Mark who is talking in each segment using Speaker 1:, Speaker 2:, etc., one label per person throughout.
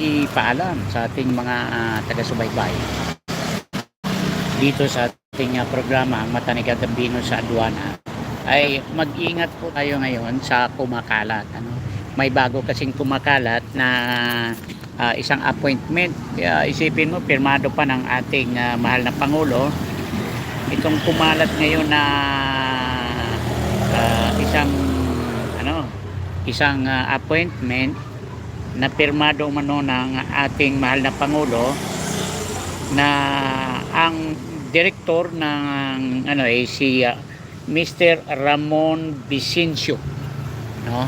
Speaker 1: ipaalam sa ating mga ah, taga-subaybay. Dito sa ating ah, programa ang Mata ni Gagambino sa Aduana ay mag-ingat po tayo ngayon sa kumakalat ano? May bago kasing kumakalat na ah, isang appointment. Kaya isipin mo pirmado pa ng ating ah, mahal na pangulo. Itong kumalat ngayon na ah, isang ano isang ah, appointment na pirmado mano ng ating mahal na pangulo na ang direktor ng ano eh si ah, Mr. Ramon Vicencio no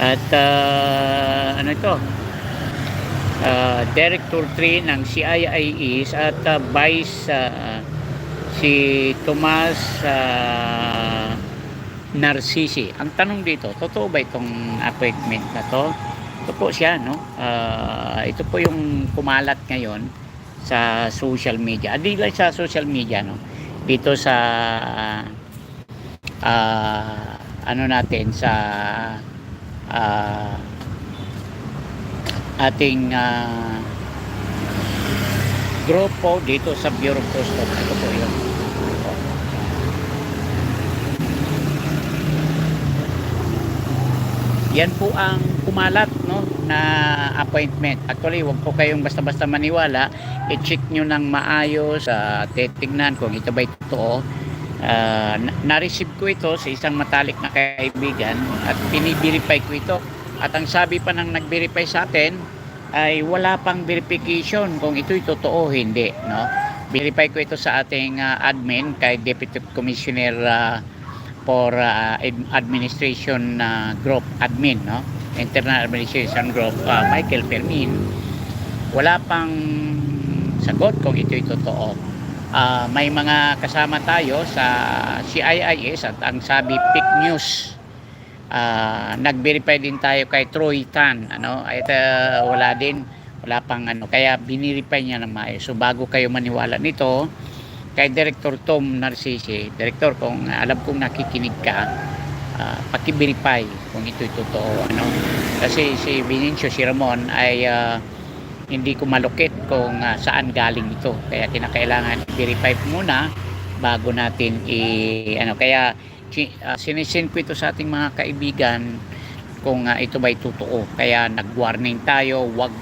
Speaker 1: at ah, ano ito ah, Director 3 ng CIIES at ah, Vice ah, si Tomas ah, Narcisi. Ang tanong dito, totoo ba itong appointment na to? Ito po siya, no? Ah, ito po yung kumalat ngayon sa social media. Hindi lang sa social media, no? Dito sa ah, ano natin sa ah, ating ah, grupo dito sa Bureau of Customs. Ito po yun. Yan po ang kumalat no na appointment. Actually, wag po kayong basta-basta maniwala. I-check nyo ng maayos, uh, titignan kung ito ba totoo. Na- na-receive ko ito sa isang matalik na kaibigan at pinibirify ko ito. At ang sabi pa ng nag-verify sa atin ay wala pang verification kung ito'y totoo hindi. No? Verify ko ito sa ating ah, admin kay Deputy Commissioner ah, for Ad- Administration ah, Group Admin, no? Internal Administration Group ah, Michael Fermin. Wala pang sagot kung ito'y totoo. Ah, may mga kasama tayo sa CIIS at ang sabi fake news. Ah, nag-verify din tayo kay Troy Tan, ano? At ah, wala din, wala pang ano, kaya binirify niya ng maayos. So bago kayo maniwala nito, kay Director Tom Narcisi, Director, kung alam kong nakikinig ka, ah, paki-verify kung ito'y totoo, ano? Kasi si Vinicio, si Ramon ay ah, hindi ko malukit kung ah, saan galing ito. Kaya kinakailangan i-verify muna bago natin i ano kaya ah, sinisend ko ito sa ating mga kaibigan kung ah, ito ba'y totoo. Kaya nag-warning tayo, wag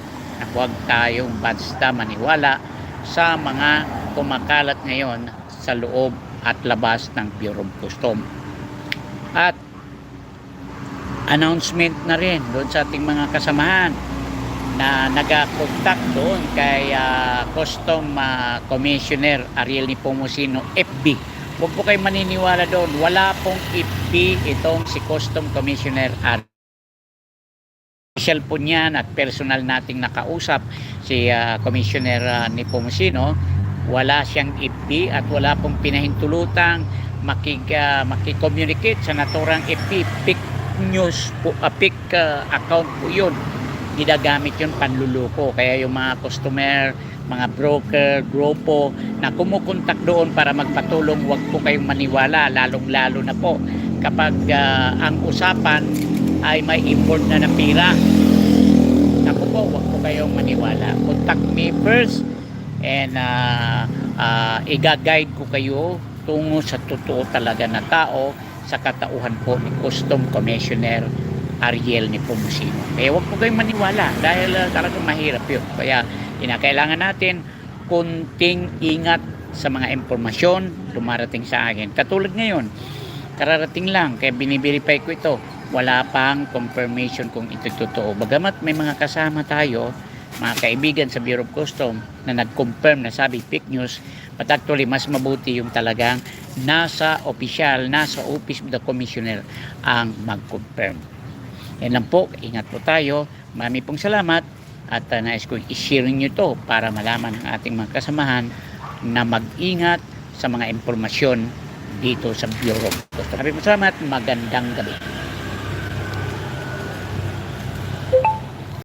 Speaker 1: wag tayong basta maniwala sa mga kumakalat ngayon sa loob at labas ng Bureau of Custom. At announcement na rin doon sa ating mga kasamahan na nag-contact doon kay ah, Custom ah, Commissioner Ariel Nepomuceno FB. Huwag po kayo maniniwala doon. Wala pong FB itong si Custom Commissioner Ariel. Po niyan at personal nating nakausap si ah, Commissioner ah, Nepomuceno. Wala siyang FB at wala pong pinahintulutang makig, ah, makicommunicate sa naturang FB. Pick news po, ah, pick ah, account po yun ginagamit yun panluloko. Kaya yung mga customer, mga broker, grupo na kumukontak doon para magpatulong, huwag po kayong maniwala, lalong-lalo na po kapag ah, ang usapan ay may import na na pira. Ako po, huwag po kayong maniwala. Contact me first and uh, uh, i-guide ko kayo tungo sa totoo talaga na tao sa katauhan po ni Custom Commissioner Ariel ni Pomusino. Kaya huwag po kayong maniwala dahil uh, talagang mahirap yun. Kaya kinakailangan natin kunting ingat sa mga impormasyon dumarating sa akin. Katulad ngayon, kararating lang, kaya biniverify ko ito. Wala pang confirmation kung ito totoo. Bagamat may mga kasama tayo, mga kaibigan sa Bureau of Custom na nag-confirm na sabi fake news, but actually mas mabuti yung talagang nasa opisyal, nasa office of the commissioner ang mag-confirm. Yan lang po, ingat po tayo. Marami pong salamat at uh, nais kong i-share nyo ito para malaman ng ating mga kasamahan na mag-ingat sa mga impormasyon dito sa Bureau of Customs. Maraming salamat, magandang gabi.